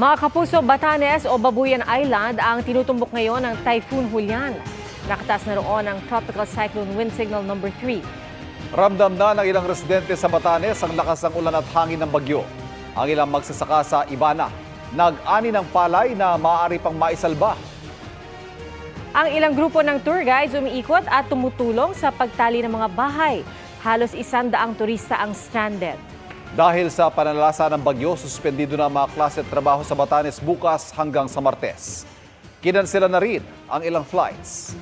Mga kapuso, Batanes o Babuyan Island ang tinutumbok ngayon ng Typhoon Julian. Nakataas na roon ang Tropical Cyclone Wind Signal number 3. Ramdam na ng ilang residente sa Batanes ang lakas ng ulan at hangin ng bagyo. Ang ilang magsasaka sa Ibana, nag-ani ng palay na maaari pang maisalba. Ang ilang grupo ng tour guides umiikot at tumutulong sa pagtali ng mga bahay. Halos isandaang turista ang stranded. Dahil sa panalasa ng bagyo, suspendido na ang mga klase at trabaho sa Batanes bukas hanggang sa Martes. Kinansela na rin ang ilang flights.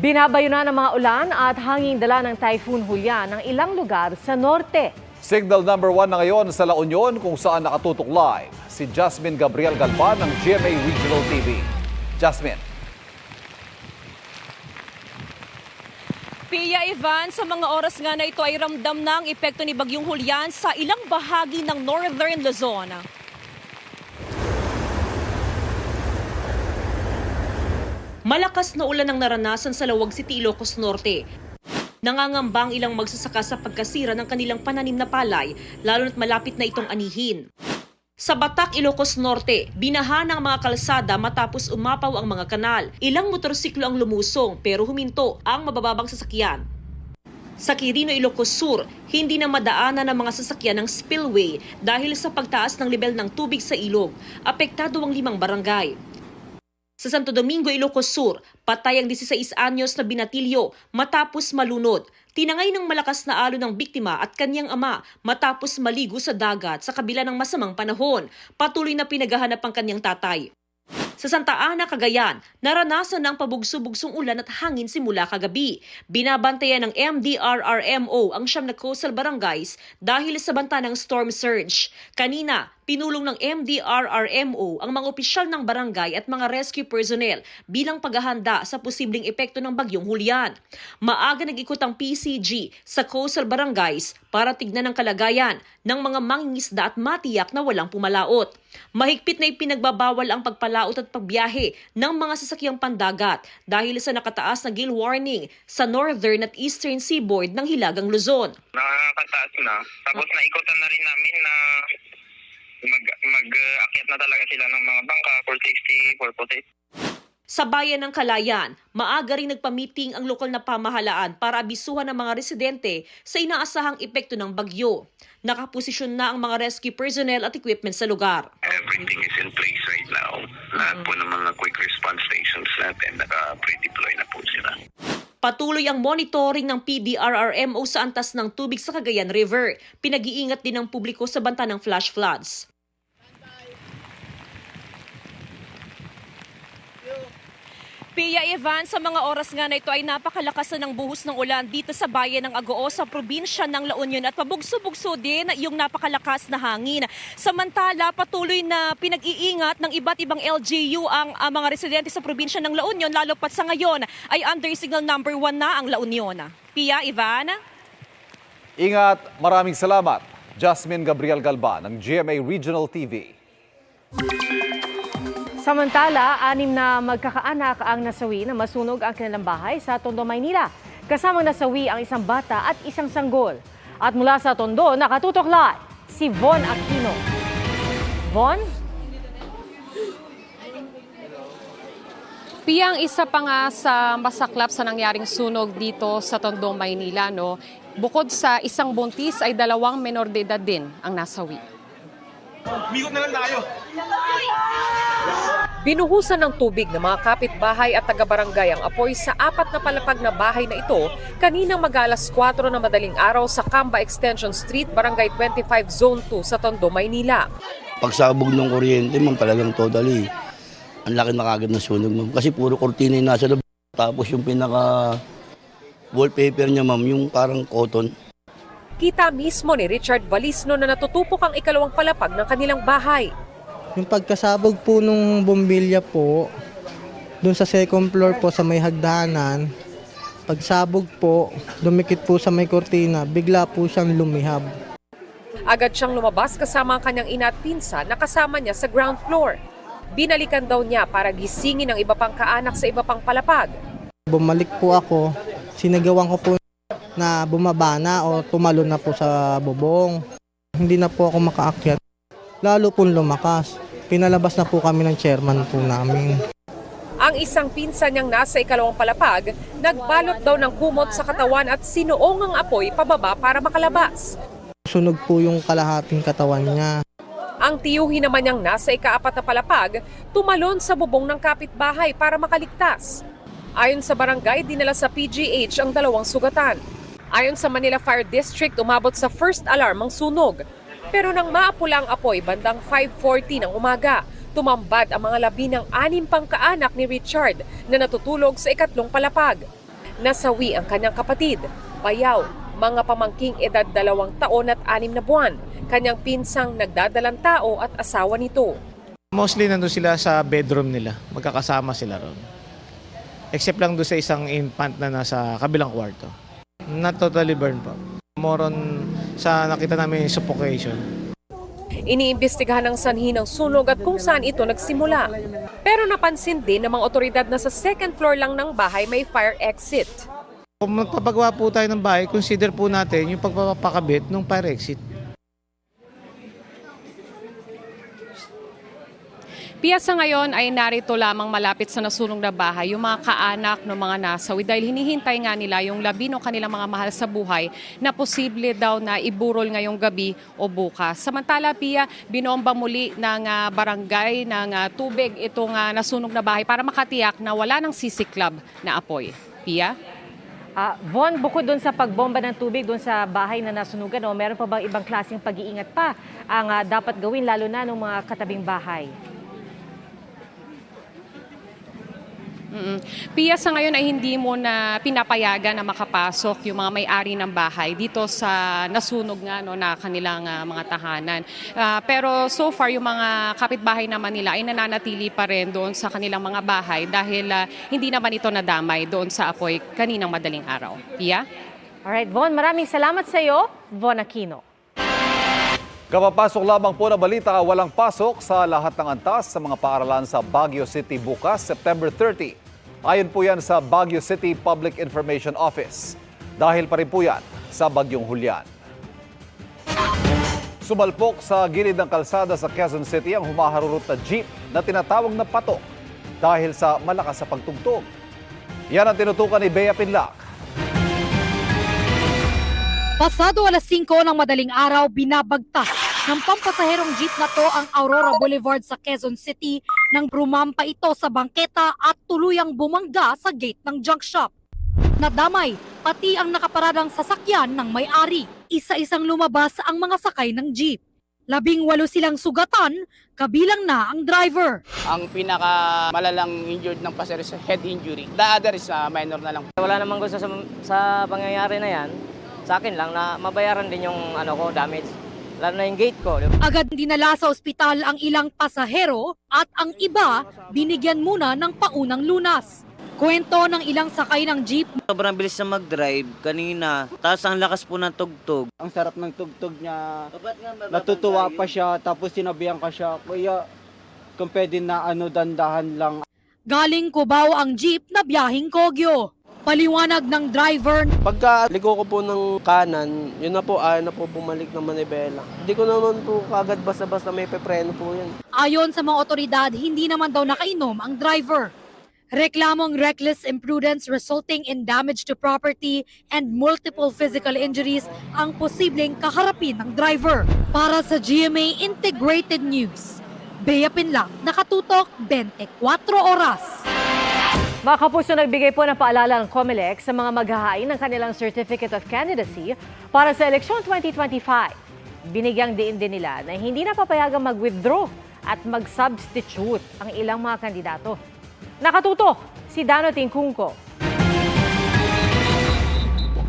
Binabayo na ng mga ulan at hanging dala ng Typhoon Julian ng ilang lugar sa norte. Signal number one na ngayon sa La Union kung saan nakatutok live si Jasmine Gabriel Galban ng GMA Regional TV. Jasmine. Pia Ivan, sa mga oras nga na ito ay ramdam na ang epekto ni Bagyong Julian sa ilang bahagi ng Northern Luzon. Malakas na ulan ang naranasan sa Lawag City, Ilocos Norte. Nangangambang ilang magsasaka sa pagkasira ng kanilang pananim na palay, lalo na't malapit na itong anihin. Sa Batak, Ilocos Norte, binaha ng mga kalsada matapos umapaw ang mga kanal. Ilang motorsiklo ang lumusong pero huminto ang mabababang sasakyan. Sa Quirino, Ilocos Sur, hindi na madaanan ng mga sasakyan ng spillway dahil sa pagtaas ng level ng tubig sa ilog. Apektado ang limang barangay. Sa Santo Domingo, Ilocos Sur, patay ang 16 anyos na binatilyo matapos malunod. Tinangay ng malakas na alon ng biktima at kanyang ama matapos maligo sa dagat sa kabila ng masamang panahon. Patuloy na pinaghahanap ang kanyang tatay. Sa Santa Ana, Cagayan, naranasan ng pabugso-bugsong ulan at hangin simula kagabi. Binabantayan ng MDRRMO ang siyam na coastal barangays dahil sa banta ng storm surge. Kanina, pinulong ng MDRRMO ang mga opisyal ng barangay at mga rescue personnel bilang paghahanda sa posibleng epekto ng bagyong Julian. Maaga nag-ikot ang PCG sa coastal barangays para tignan ang kalagayan ng mga mangingisda at matiyak na walang pumalaot. Mahigpit na ipinagbabawal ang pagpalaot at pagbiyahe ng mga sasakyang pandagat dahil sa nakataas na gale warning sa northern at eastern seaboard ng Hilagang Luzon. nakakataas na. Tapos naikutan na rin namin na mag mag-akyat na talaga sila ng mga bangka 460, 440. Sa bayan ng Kalayan, maaga rin nagpamiting ang lokal na pamahalaan para abisuhan ng mga residente sa inaasahang epekto ng bagyo. Nakaposisyon na ang mga rescue personnel at equipment sa lugar. Everything is in place right now. Lahat po ng mga quick response stations natin, naka-pre-deploy na po sila. Patuloy ang monitoring ng PDRRMO sa antas ng tubig sa Cagayan River. Pinag-iingat din ng publiko sa banta ng flash floods. Pia Evan, sa mga oras nga na ito ay napakalakas na ng buhos ng ulan dito sa bayan ng Agoo sa probinsya ng La Union at pabugso-bugso din yung napakalakas na hangin. Samantala, patuloy na pinag-iingat ng iba't ibang LGU ang, ang mga residente sa probinsya ng La Union lalo pat sa ngayon ay under signal number 1 na ang La Union. Pia Evan? Ingat, maraming salamat. Jasmine Gabriel Galban ng GMA Regional TV. Samantala, anim na magkakaanak ang nasawi na masunog ang kanilang bahay sa Tondo, Maynila. Kasamang nasawi ang isang bata at isang sanggol. At mula sa Tondo, nakatutok live si Von Aquino. Von? Piyang isa pa nga sa masaklap sa nangyaring sunog dito sa Tondo, Maynila, no? Bukod sa isang buntis ay dalawang menor de edad din ang nasawi. Binuhusan ng tubig ng mga kapitbahay at taga-barangay ang apoy sa apat na palapag na bahay na ito kaninang mag-alas 4 na madaling araw sa Camba Extension Street, Barangay 25 Zone 2 sa Tondo, Maynila. pagsabog ng kuryente, ma'am, talagang totally. Ang laki na kagad ng sunog, ma'am. Kasi puro kurtina yung nasa loob. Tapos yung pinaka wallpaper niya, ma'am, yung parang cotton. Kita mismo ni Richard Valisno na natutupok ang ikalawang palapag ng kanilang bahay. Yung pagkasabog po nung bombilya po, dun sa second floor po sa may hagdanan, pagsabog po, dumikit po sa may kortina, bigla po siyang lumihab. Agad siyang lumabas kasama ang kanyang ina at pinsa na kasama niya sa ground floor. Binalikan daw niya para gisingin ang iba pang kaanak sa iba pang palapag. Bumalik po ako, sinagawan ko po na bumaba na o tumalon na po sa bubong. Hindi na po ako makaakyat. lalo pong lumakas. Pinalabas na po kami ng chairman po namin. Ang isang pinsan niyang nasa ikalawang palapag, nagbalot daw ng kumot sa katawan at sinuong ang apoy pababa para makalabas. Sunog po yung kalahating katawan niya. Ang tiyuhi naman niyang nasa ikaapat na palapag, tumalon sa bubong ng kapitbahay para makaligtas. Ayon sa barangay, dinala sa PGH ang dalawang sugatan. Ayon sa Manila Fire District, umabot sa first alarm ang sunog. Pero nang maapula ang apoy bandang 5.40 ng umaga, tumambad ang mga labi ng anim pang kaanak ni Richard na natutulog sa ikatlong palapag. Nasawi ang kanyang kapatid, bayaw, mga pamangking edad dalawang taon at anim na buwan, kanyang pinsang nagdadalang tao at asawa nito. Mostly nandun sila sa bedroom nila. Magkakasama sila ron. Except lang doon sa isang infant na nasa kabilang kwarto. Not totally burned pa. More on sa nakita namin suffocation. Iniimbestigahan ng sanhi ng sunog at kung saan ito nagsimula. Pero napansin din ng mga otoridad na sa second floor lang ng bahay may fire exit. Kung magpapagawa po tayo ng bahay, consider po natin yung pagpapakabit ng fire exit. Pia sa ngayon ay narito lamang malapit sa nasunog na bahay yung mga kaanak ng mga nasawi dahil hinihintay nga nila yung labi ng kanilang mga mahal sa buhay na posible daw na iburol ngayong gabi o bukas. Samantala, Pia, binomba muli ng ah, barangay ng ah, tubig itong ah, nasunog na bahay para makatiyak na wala ng sisi club na apoy. Pia? Ah, Von, bukod doon sa pagbomba ng tubig doon sa bahay na nasunugan, o meron pa bang ibang klaseng pag-iingat pa ang ah, dapat gawin lalo na ng mga katabing bahay? Mm-mm. Pia, sa ngayon ay hindi mo na pinapayagan na makapasok yung mga may-ari ng bahay dito sa nasunog nga no, na kanilang ah, mga tahanan. Ah, pero so far, yung mga kapitbahay naman nila ay nananatili pa rin doon sa kanilang mga bahay dahil ah, hindi naman ito nadamay doon sa apoy kaninang madaling araw. Pia? Alright, Von, maraming salamat sa iyo, Von Aquino. Kapapasok lamang po na balita, walang pasok sa lahat ng antas sa mga paaralan sa Baguio City bukas, September 30. Ayon po yan sa Baguio City Public Information Office. Dahil pa rin po yan sa Bagyong Hulyan. Sumalpok sa gilid ng kalsada sa Quezon City ang humaharurot na jeep na tinatawag na patok dahil sa malakas sa pagtugtog. Yan ang tinutukan ni Bea Pinlac. Pasado alas 5 ng madaling araw, binabagtas ng pampasaherong jeep na to ang Aurora Boulevard sa Quezon City nang brumampa ito sa bangketa at tuluyang bumangga sa gate ng junk shop. Nadamay pati ang nakaparadang sasakyan ng may-ari. Isa-isang lumabas ang mga sakay ng jeep. Labing walo silang sugatan, kabilang na ang driver. Ang pinaka malalang injured ng pasero is head injury. The other is uh, minor na lang. Wala namang gusto sa, sa pangyayari na yan. Sa akin lang na mabayaran din yung ano ko damage. Lalo na yung gate ko. Agad dinala sa ospital ang ilang pasahero at ang iba binigyan muna ng paunang lunas. Kwento ng ilang sakay ng jeep Sobrang bilis na mag-drive kanina. Tapos ang lakas po ng tugtog. Ang sarap ng tugtog niya. Natutuwa pa siya tapos sinabihan ka siya. Kuya, kung pwede na ano dandahan lang. Galing Cubao ang jeep na biyahing Kogyo. Paliwanag ng driver, Pagka liko ko po ng kanan, yun na po, ayaw na po bumalik ng manibela. Hindi ko naman po kagad basta-basta may pepreno po yan. ayon sa mga otoridad, hindi naman daw nakainom ang driver. Reklamong reckless imprudence resulting in damage to property and multiple physical injuries ang posibleng kaharapin ng driver. Para sa GMA Integrated News, Bea Pinlang, nakatutok 24 oras. Mga kapuso, nagbigay po ng paalala ng COMELEC sa mga maghahain ng kanilang Certificate of Candidacy para sa eleksyon 2025. Binigyang diin din nila na hindi na papayagang mag-withdraw at mag-substitute ang ilang mga kandidato. Nakatutok si Dano Tingkungko.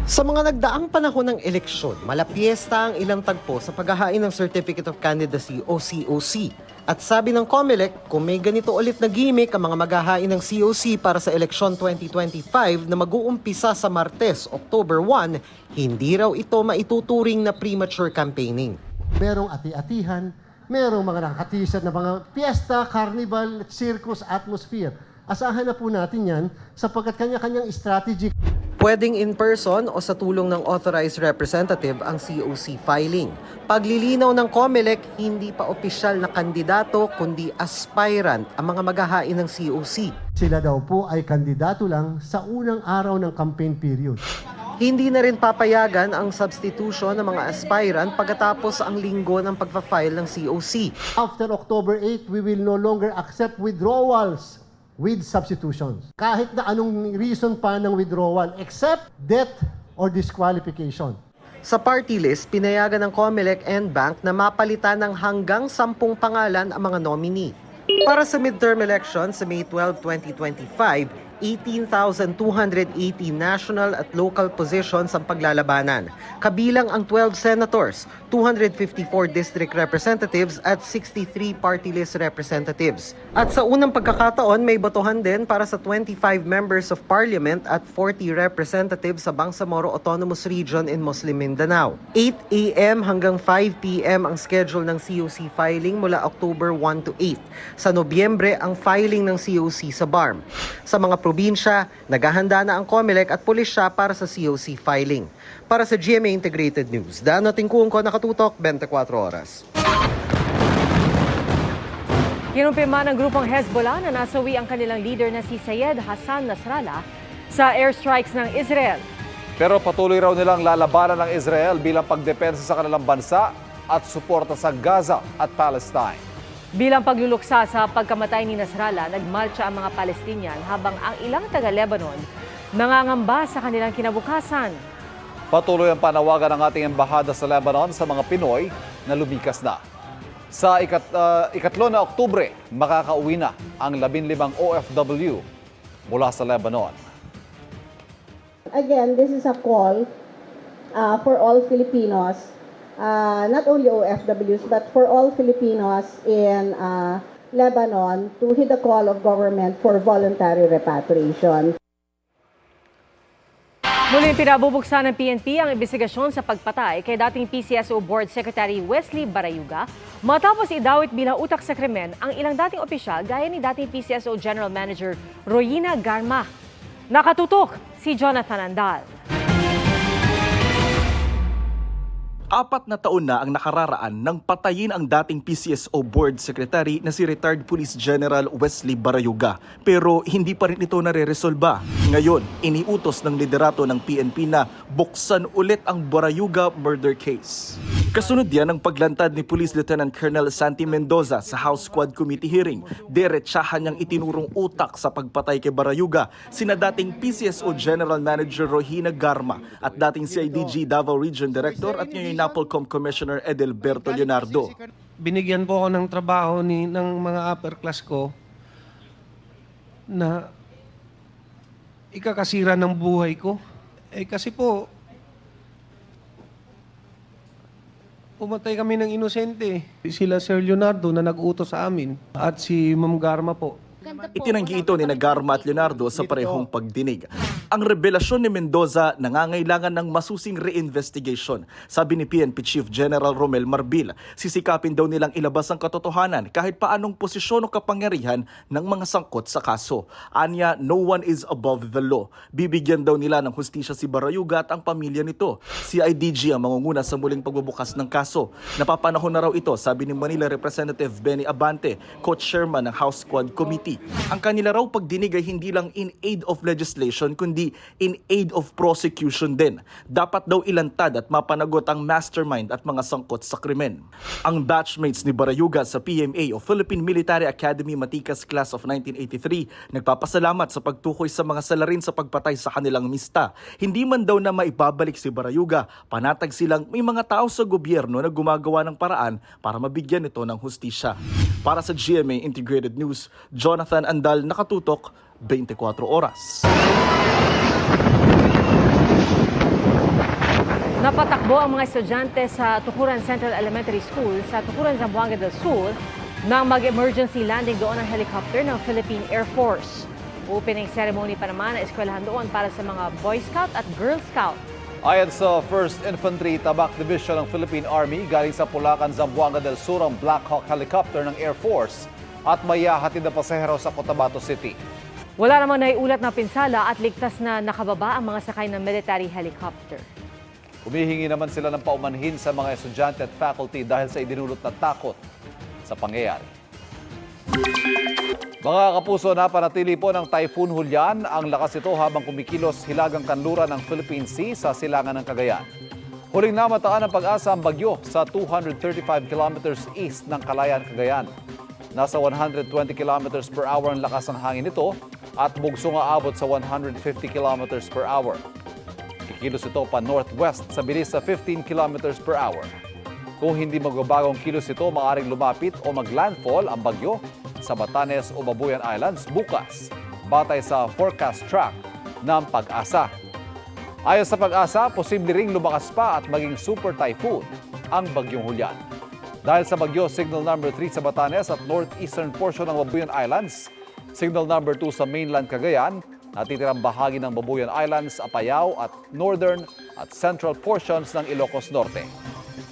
Sa mga nagdaang panahon ng eleksyon, malapiesta ang ilang tagpo sa paghahain ng Certificate of Candidacy o COC. At sabi ng COMELEC, kung may ganito ulit na gimmick ang mga maghahain ng COC para sa eleksyon 2025 na mag-uumpisa sa Martes, October 1, hindi raw ito maituturing na premature campaigning. merong ati-atihan, merong mga nakaka-t-shirt na mga fiesta, carnival, circus, atmosphere. Asahan na po natin yan sapagkat kanya-kanyang strategy Pwedeng in person o sa tulong ng authorized representative ang COC filing. Paglilinaw ng COMELEC, hindi pa opisyal na kandidato kundi aspirant ang mga maghahain ng COC. Sila daw po ay kandidato lang sa unang araw ng campaign period. Hindi na rin papayagan ang substitution ng mga aspirant pagkatapos ang linggo ng pagpa-file ng COC. After October 8, we will no longer accept withdrawals with substitutions. Kahit na anong reason pa ng withdrawal except death or disqualification. Sa party list, pinayagan ng COMELEC and Bank na mapalitan ng hanggang sampung pangalan ang mga nominee. Para sa midterm election sa May 12, 2025, 18,280 national at local positions ang paglalabanan. Kabilang ang 12 senators, 254 district representatives at 63 party list representatives. At sa unang pagkakataon, may botohan din para sa 25 members of parliament at 40 representatives sa Bangsamoro Autonomous Region in Muslim Mindanao. 8 a.m. hanggang 5 p.m. ang schedule ng COC filing mula October 1 to 8. Sa Nobyembre, ang filing ng COC sa BARM. Sa mga probinsya, naghahanda na ang COMELEC at pulisya para sa COC filing. Para sa GMA Integrated News, Dano Tingkungko, nakatutok 24 oras. Kinumpirma ng grupong Hezbollah na nasawi ang kanilang leader na si Sayed Hassan Nasrallah sa airstrikes ng Israel. Pero patuloy raw nilang lalabanan ng Israel bilang pagdepensa sa kanilang bansa at suporta sa Gaza at Palestine. Bilang pagluluksa sa pagkamatay ni Nasrallah, nagmarcha ang mga Palestinian habang ang ilang taga-Lebanon nangangamba sa kanilang kinabukasan. Patuloy ang panawagan ng ating embahada sa Lebanon sa mga Pinoy na lumikas na. Sa ikat, ah, ikatlo na Oktubre, makakauwi na ang 15 OFW mula sa Lebanon. Again, this is a call uh, for all Filipinos, uh, not only OFWs, but for all Filipinos in uh, Lebanon to heed the call of government for voluntary repatriation. Muling pinabubuksan ng PNP ang investigasyon sa pagpatay kay dating PCSO Board Secretary Wesley Barayuga matapos idawit bilang utak sa krimen ang ilang dating opisyal gaya ni dating PCSO General Manager Royina Garma. Nakatutok si Jonathan Andal. Apat na taon na ang nakararaan nang patayin ang dating PCSO Board Secretary na si retired Police General Wesley Barayuga. Pero hindi pa rin ito nare-resolba. Ngayon, iniutos ng liderato ng PNP na buksan ulit ang Barayuga murder case. Kasunod yan ang paglantad ni Police Lieutenant Colonel Santi Mendoza sa House Squad Committee hearing. Diretsahan niyang itinurong utak sa pagpatay kay Barayuga sina dating PCSO General Manager Rohina Garma at dating CIDG Davao Region Director at ngayon NAPOLCOM Commissioner Edelberto Leonardo. binigyan po ako ng trabaho ni ng mga upper class ko na ikakasira ng buhay ko. Eh kasi po, pumatay kami ng inosente. Sila Sir Leonardo na nag-utos sa amin at si Ma'am Garma po. Itinanggi ito ni Nagarma at Leonardo sa parehong pagdinig. Ang revelasyon ni Mendoza nangangailangan ng masusing reinvestigation. Sabi ni PNP Chief General Romel Marbil, sisikapin daw nilang ilabas ang katotohanan kahit paanong posisyon o kapangyarihan ng mga sangkot sa kaso. Anya, no one is above the law. Bibigyan daw nila ng hustisya si Barayuga at ang pamilya nito. Si IDG ang mangunguna sa muling pagbubukas ng kaso. Napapanahon na raw ito, sabi ni Manila Representative Benny Abante, co-chairman ng House Squad Committee. Ang kanila raw pagdinig ay hindi lang in aid of legislation, kundi in aid of prosecution din. Dapat daw ilantad at mapanagot ang mastermind at mga sangkot sa krimen. Ang batchmates ni Barayuga sa PMA o Philippine Military Academy Matikas Class of 1983 nagpapasalamat sa pagtukoy sa mga salarin sa pagpatay sa kanilang mista. Hindi man daw na maibabalik si Barayuga, panatag silang may mga tao sa gobyerno na gumagawa ng paraan para mabigyan ito ng hustisya. Para sa GMA Integrated News, Jonathan Andal nakatutok 24 oras. Napatakbo ang mga estudyante sa Tukuran Central Elementary School sa Tukuran Zamboanga del Sur nang mag-emergency landing doon ang helicopter ng Philippine Air Force. Opening ceremony pa naman ang eskwelahan doon para sa mga Boy Scout at Girl Scout. Ayon sa 1st Infantry Tabak Division ng Philippine Army, galing sa Pulacan, Zamboanga del Sur ang Black Hawk helicopter ng Air Force at may hahatid na pasahero sa Cotabato City. Wala namang naiulat na pinsala at ligtas na nakababa ang mga sakay ng military helicopter. Humihingi naman sila ng paumanhin sa mga estudyante at faculty dahil sa idinulot na takot sa pangyayari. Mga kapuso, napanatili po ng Typhoon Hulyan ang lakas ito habang kumikilos hilagang kanluran ng Philippine Sea sa silangan ng Cagayan. Huling namataan ng pag-asa ang bagyo sa 235 kilometers east ng Kalayan, Cagayan. Nasa 120 kilometers per hour ang lakas ng hangin nito at bugsong aabot sa 150 kilometers per hour. Kikilos ito pa northwest sa bilis sa 15 kilometers per hour. Kung hindi magbabagong kilos ito, maaaring lumapit o maglandfall ang bagyo sa Batanes o Babuyan Islands bukas, batay sa forecast track ng pag-asa. Ayon sa pag-asa, posible ring lumakas pa at maging super typhoon ang bagyong Hulyan. Dahil sa bagyo signal number 3 sa Batanes at northeastern portion ng Babuyan Islands, signal number 2 sa mainland Cagayan, natitirang bahagi ng Babuyan Islands, Apayao at northern at central portions ng Ilocos Norte.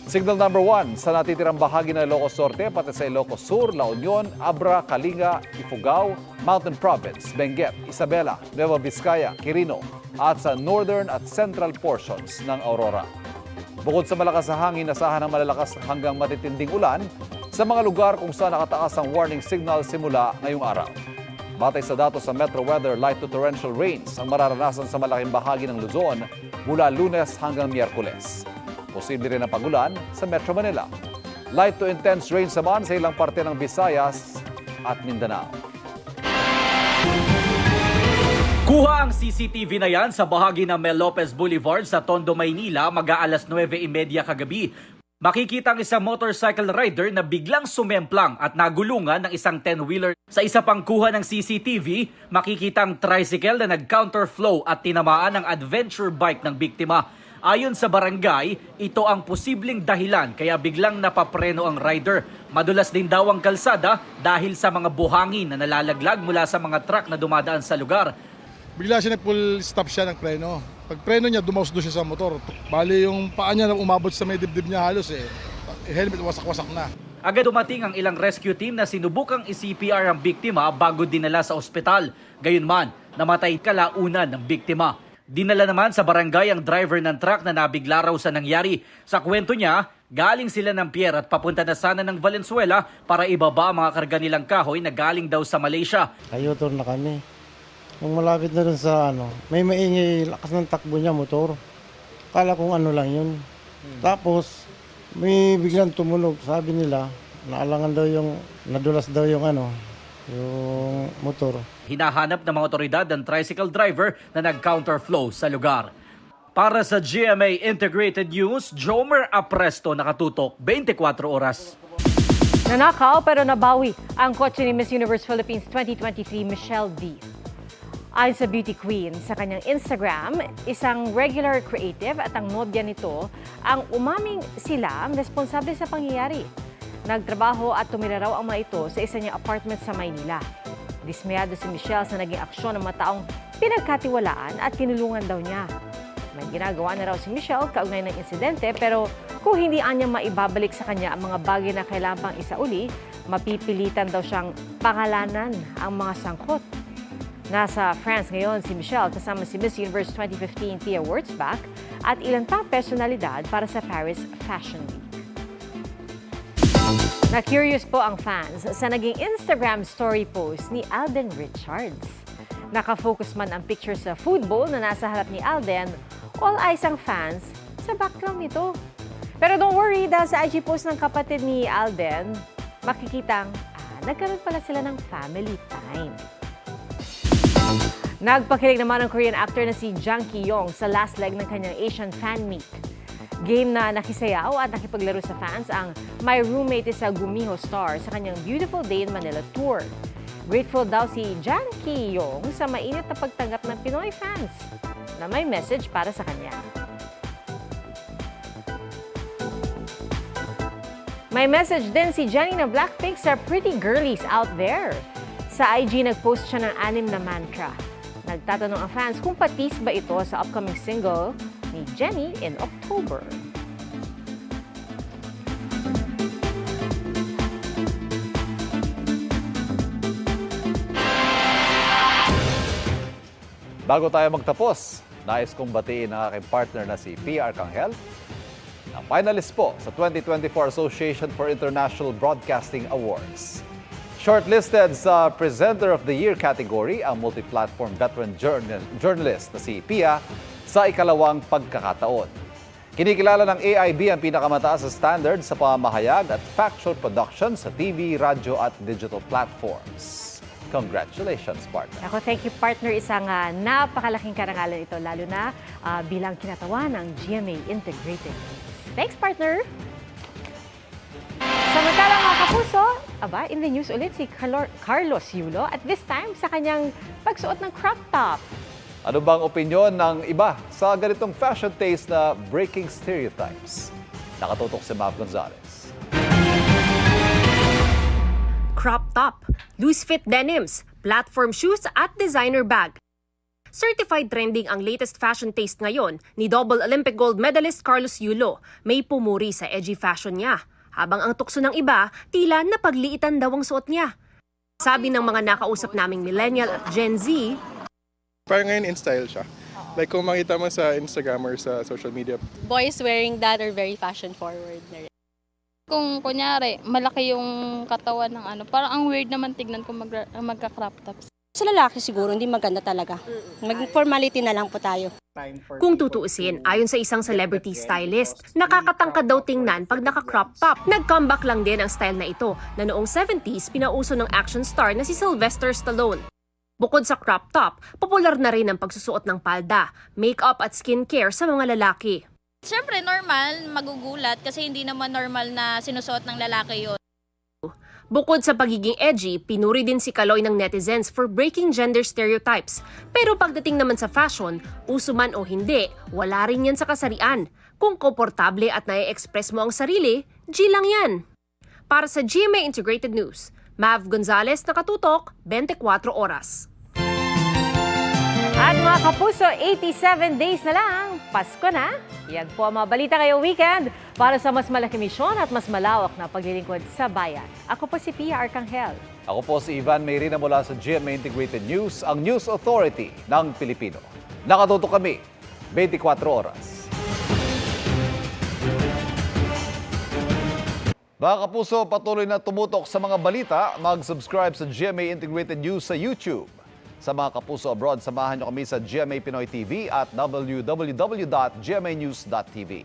Signal number 1 sa natitirang bahagi ng Ilocos Norte, pati sa Ilocos Sur, La Union, Abra, Kalinga, Ifugao, Mountain Province, Benguet, Isabela, Nueva Vizcaya, Quirino, at sa northern at central portions ng Aurora. Bukod sa malakas na hangin, nasahan ng malalakas hanggang matitinding ulan sa mga lugar kung saan nakataas ang warning signal simula ngayong araw. Batay sa datos sa Metro Weather, light to torrential rains ang mararanasan sa malaking bahagi ng Luzon mula lunes hanggang miyerkules. Posible rin ang pagulan sa Metro Manila. Light to intense rains naman sa ilang parte ng Visayas at Mindanao. Kuha ang CCTV na yan sa bahagi ng Mel Lopez Boulevard sa Tondo, Maynila mag-aalas 9.30 kagabi. Makikita ang isang motorcycle rider na biglang sumemplang at nagulungan ng isang 10-wheeler. Sa isa pang kuha ng CCTV, makikita ang tricycle na nag-counterflow at tinamaan ng adventure bike ng biktima. Ayon sa barangay, ito ang posibleng dahilan kaya biglang napapreno ang rider. Madulas din daw ang kalsada dahil sa mga buhangin na nalalaglag mula sa mga truck na dumadaan sa lugar. Bigla siya nag-full stop siya ng preno. Pag preno niya, dumaos doon siya sa motor. Bali yung paa niya na umabot sa may dibdib niya halos eh. Helmet wasak-wasak na. Agad dumating ang ilang rescue team na sinubukang i-CPR ang biktima bago dinala sa ospital. Gayunman, namatay kalaunan ng biktima. Dinala naman sa barangay ang driver ng truck na nabigla raw sa nangyari. Sa kwento niya, galing sila ng Pierre at papunta na sana ng Valenzuela para ibaba ang mga karga nilang kahoy na galing daw sa Malaysia. Ayotol na kami. Nung malapit na dun sa ano, may maingay lakas ng takbo niya motor. Kala kong ano lang yun. Tapos, may biglang tumunog. Sabi nila, naalangan daw yung, nadulas daw yung ano, yung motor. Hinahanap ng mga otoridad ang tricycle driver na nag-counterflow sa lugar. Para sa GMA Integrated News, Jomer Apresto nakatutok 24 oras. Nanakaw pero nabawi ang kotse ni Miss Universe Philippines 2023 Michelle D. Ayon sa beauty queen sa kanyang Instagram, isang regular creative at ang nobya nito ang umaming sila ang responsable sa pangyayari. Nagtrabaho at tumira raw ang mga ito sa isa niyang apartment sa Maynila. Dismayado si Michelle sa naging aksyon ng mga taong pinagkatiwalaan at tinulungan daw niya. May ginagawa na raw si Michelle kaugnay ng insidente pero kung hindi anya maibabalik sa kanya ang mga bagay na kailangan pang isauli, mapipilitan daw siyang pangalanan ang mga sangkot. Nasa France ngayon si Michelle kasama si Miss Universe 2015 Thea Wurzbach at ilang pang personalidad para sa Paris Fashion Week. Na-curious po ang fans sa naging Instagram story post ni Alden Richards. Nakafocus man ang picture sa food bowl na nasa harap ni Alden, all eyes ang fans sa background nito. Pero don't worry, dahil sa IG post ng kapatid ni Alden, makikitang ah, nagkaroon pala sila ng family time. Nagpakilig naman ang Korean actor na si Jang Ki-yong sa last leg ng kanyang Asian Fan Meet. Game na nakisayaw at nakipaglaro sa fans ang My Roommate is a Gumiho star sa kanyang Beautiful Day in Manila tour. Grateful daw si Jang Ki-yong sa mainit na pagtanggap ng Pinoy fans na may message para sa kanya. May message din si Jenny na Blackpink sa pretty girlies out there. Sa IG, nag-post siya ng anim na mantra. Nagtatanong ang fans kung patis ba ito sa upcoming single ni Jenny in October. Bago tayo magtapos, nais kong batiin ang aking partner na si Pia Arcangel, na finalist po sa 2024 Association for International Broadcasting Awards. Shortlisted sa Presenter of the Year category ang multi-platform veteran journal- journalist na si Pia sa ikalawang pagkakataon. Kinikilala ng AIB ang pinakamataas na standard sa pamamahayag at factual production sa TV, radyo at digital platforms. Congratulations, partner. Ako, thank you partner. Isang ah, napakalaking karangalan ito, lalo na ah, bilang kinatawa ng GMA Integrated. Thanks, partner! Mga kapuso, aba, in the news ulit si Carlo- Carlos Yulo at this time sa kanyang pagsuot ng crop top. Ano bang opinyon ng iba sa ganitong fashion taste na breaking stereotypes? Nakatutok si Mav Gonzalez. crop top, loose fit denims, platform shoes at designer bag. Certified trending ang latest fashion taste ngayon ni double Olympic gold medalist Carlos Yulo. May pumuri sa edgy fashion niya. Habang ang tukso ng iba, tila napagliitan daw ang suot niya. Sabi ng mga nakausap naming millennial at Gen Z, Parang ngayon in style siya. Like kung makita mo sa Instagram or sa social media, boys wearing that are very fashion forward na rin. Kung kunyari, malaki yung katawan ng ano, parang ang weird naman tignan kung mag, magka-crop tops. Sa lalaki siguro, hindi maganda talaga. Mag-formality na lang po tayo. Kung tutuusin, ayon sa isang celebrity stylist, nakakatangkad daw tingnan pag naka-crop top. Nag-comeback lang din ang style na ito na noong 70s pinauso ng action star na si Sylvester Stallone. Bukod sa crop top, popular na rin ang pagsusuot ng palda, makeup at skincare sa mga lalaki. Siyempre, normal, magugulat kasi hindi naman normal na sinusuot ng lalaki yon. Bukod sa pagiging edgy, pinuri din si Kaloy ng netizens for breaking gender stereotypes. Pero pagdating naman sa fashion, uso man o hindi, wala rin yan sa kasarian. Kung komportable at nai-express mo ang sarili, G lang yan. Para sa GMA Integrated News, Mav Gonzalez, nakatutok, 24 oras. At mga kapuso, 87 days na lang, Pasko na. Yan po ang mga balita ngayong weekend para sa mas malaki misyon at mas malawak na paglilingkod sa bayan. Ako po si Pia Arcangel. Ako po si Ivan Mayrina mula sa GMA Integrated News, ang News Authority ng Pilipino. Nakatutok kami, 24 oras. Mga kapuso, patuloy na tumutok sa mga balita, mag-subscribe sa GMA Integrated News sa YouTube. Sa mga kapuso abroad, samahan niyo kami sa GMA Pinoy TV at www.gmanews.tv.